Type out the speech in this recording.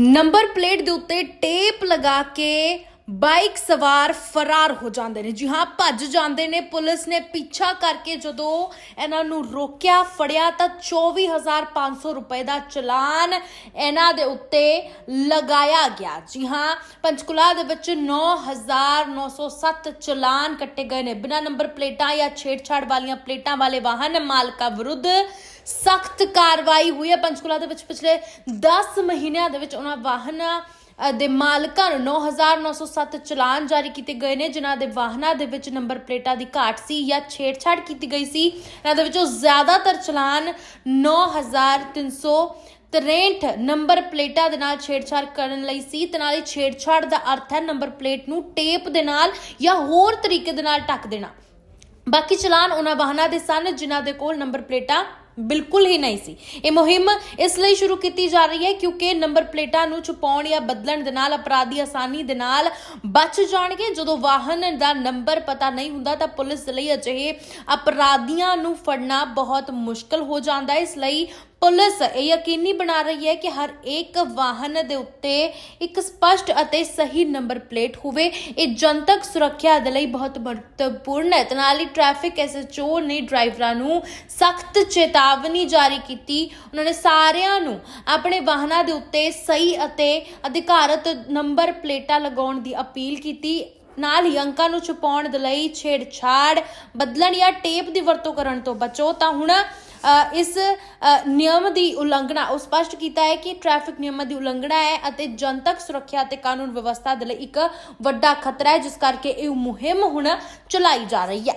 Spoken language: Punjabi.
ਨੰਬਰ ਪਲੇਟ ਦੇ ਉੱਤੇ ਟੇਪ ਲਗਾ ਕੇ ਬਾਈਕ ਸਵਾਰ ਫਰਾਰ ਹੋ ਜਾਂਦੇ ਨੇ। ਜੀ ਹਾਂ, ਭੱਜ ਜਾਂਦੇ ਨੇ। ਪੁਲਿਸ ਨੇ ਪਿੱਛਾ ਕਰਕੇ ਜਦੋਂ ਇਹਨਾਂ ਨੂੰ ਰੋਕਿਆ, ਫੜਿਆ ਤਾਂ 24500 ਰੁਪਏ ਦਾ ਚਲਾਨ ਇਹਨਾਂ ਦੇ ਉੱਤੇ ਲਗਾਇਆ ਗਿਆ। ਜੀ ਹਾਂ, ਪੰਚਕੁਲਾ ਦੇ ਵਿੱਚ 9907 ਚਲਾਨ ਕੱਟੇ ਗਏ ਨੇ। ਬਿਨਾਂ ਨੰਬਰ ਪਲੇਟਾਂ ਜਾਂ ਛੇੜਛਾੜ ਵਾਲੀਆਂ ਪਲੇਟਾਂ ਵਾਲੇ ਵਾਹਨ ਮਾਲਕਾਂ ਵਿਰੁੱਧ ਸਖਤ ਕਾਰਵਾਈ ਹੋਈ ਹੈ ਪੰਚਕੁਲਾ ਦੇ ਵਿੱਚ ਪਿਛਲੇ 10 ਮਹੀਨਿਆਂ ਦੇ ਵਿੱਚ ਉਹਨਾਂ ਵਾਹਨਾਂ ਦੇ ਮਾਲਕਾਂ ਨੂੰ 9907 ਚਲਾਨ ਜਾਰੀ ਕੀਤੇ ਗਏ ਨੇ, ਜਿਨ੍ਹਾਂ ਦੇ ਵਾਹਨਾਂ ਦੇ ਵਿੱਚ ਨੰਬਰ ਪਲੇਟਾਂ ਦੀ ਘਾਟ ਸੀ ਜਾਂ ਛੇੜਛਾੜ ਕੀਤੀ ਗਈ ਸੀ। ਇਹਨਾਂ ਦੇ ਵਿੱਚੋਂ ਜ਼ਿਆਦਾਤਰ ਚਲਾਨ 9300 63 ਨੰਬਰ ਪਲੇਟਾਂ ਦੇ ਨਾਲ ਛੇੜਛਾੜ ਕਰਨ ਲਈ ਸੀ। ਤੇ ਨਾਲ ਹੀ ਛੇੜਛਾੜ ਦਾ ਅਰਥ ਹੈ ਨੰਬਰ ਪਲੇਟ ਨੂੰ ਟੇਪ ਦੇ ਨਾਲ ਜਾਂ ਹੋਰ ਤਰੀਕੇ ਦੇ ਨਾਲ ਢੱਕ ਦੇਣਾ। ਬਾਕੀ ਚਲਾਨ ਉਹਨਾਂ ਵਾਹਨਾਂ ਦੇ ਸਨ, ਜਿਨ੍ਹਾਂ ਦੇ ਕੋਲ ਨੰਬਰ ਪਲੇਟਾਂ ਬਿਲਕੁਲ ਹੀ ਨਹੀਂ ਸੀ। ਇਹ ਮੁਹਿੰਮ ਇਸ ਲਈ ਸ਼ੁਰੂ ਕੀਤੀ ਜਾ ਰਹੀ ਹੈ ਕਿਉਂਕਿ ਨੰਬਰ ਪਲੇਟਾਂ ਨੂੰ ਛੁਪਾਉਣ ਜਾਂ ਬਦਲਣ ਦੇ ਨਾਲ, ਅਪਰਾਧੀ ਆਸਾਨੀ ਦੇ ਨਾਲ ਬਚ ਜਾਣਗੇ। ਜਦੋਂ ਵਾਹਨ ਦਾ ਨੰਬਰ ਪਤਾ ਨਹੀਂ ਹੁੰਦਾ ਤਾਂ ਪੁਲਿਸ ਲਈ ਅਜਿਹੇ ਅਪਰਾਧੀਆਂ ਨੂੰ ਫੜਨਾ ਬਹੁਤ ਮੁਸ਼ਕਲ ਹੋ ਜਾਂਦਾ ਹੈ। ਇਸ ਲਈ ਪੁਲਿਸ ਇਹ ਯਕੀਨੀ ਬਣਾ ਰਹੀ ਹੈ ਕਿ ਹਰ ਇੱਕ ਵਾਹਨ ਦੇ ਉੱਤੇ ਇੱਕ ਸਪਸ਼ਟ ਅਤੇ ਸਹੀ ਨੰਬਰ ਪਲੇਟ ਹੋਵੇ। ਇਹ ਜਨਤਕ ਸੁਰੱਖਿਆ ਦੇ ਲਈ ਬਹੁਤ ਮਹੱਤਵਪੂਰਨ ਹੈ। ਤੇ ਨਾਲ ਹੀ ਟ੍ਰੈਫਿਕ ਐਸਐਚਓ ਨੇ ਡਰਾਈਵਰਾਂ ਨੂੰ ਸਖਤ ਚੇਤਾ ਚੇਤਾਵਨੀ ਜਾਰੀ ਕੀਤੀ। ਉਹਨਾਂ ਨੇ ਸਾਰਿਆਂ ਨੂੰ ਆਪਣੇ ਵਾਹਨਾਂ ਦੇ ਉੱਤੇ ਸਹੀ ਅਤੇ ਅਧਿਕਾਰਤ ਨੰਬਰ ਪਲੇਟਾਂ ਲਗਾਉਣ ਦੀ ਅਪੀਲ ਕੀਤੀ। ਨਾਲ ਹੀ ਅੰਕਾਂ ਨੂੰ ਛੁਪਾਉਣ ਦੇ ਲਈ ਛੇੜਛਾੜ ਬਦਲਣ ਜਾਂ ਟੇਪ ਦੀ ਵਰਤੋਂ ਕਰਨ ਤੋਂ ਬਚੋ, ਤਾਂ ਹੁਣ ਇਸ ਨਿਯਮ ਦੀ ਉਲੰਘਣਾ, ਉਹ ਸਪਸ਼ਟ ਕੀਤਾ ਹੈ ਕਿ ਟ੍ਰੈਫਿਕ ਨਿਯਮਾਂ ਦੀ ਉਲੰਘਣਾ ਹੈ ਅਤੇ ਜਨਤਕ ਸੁਰੱਖਿਆ ਅਤੇ ਕਾਨੂੰਨ ਵਿਵਸਥਾ ਦੇ ਲਈ ਇੱਕ ਵੱਡਾ ਖਤਰਾ ਹੈ, ਜਿਸ ਕਰਕੇ ਇਹ ਮੁਹਿੰਮ ਹੁਣ ਚਲਾਈ ਜਾ ਰਹੀ ਹੈ।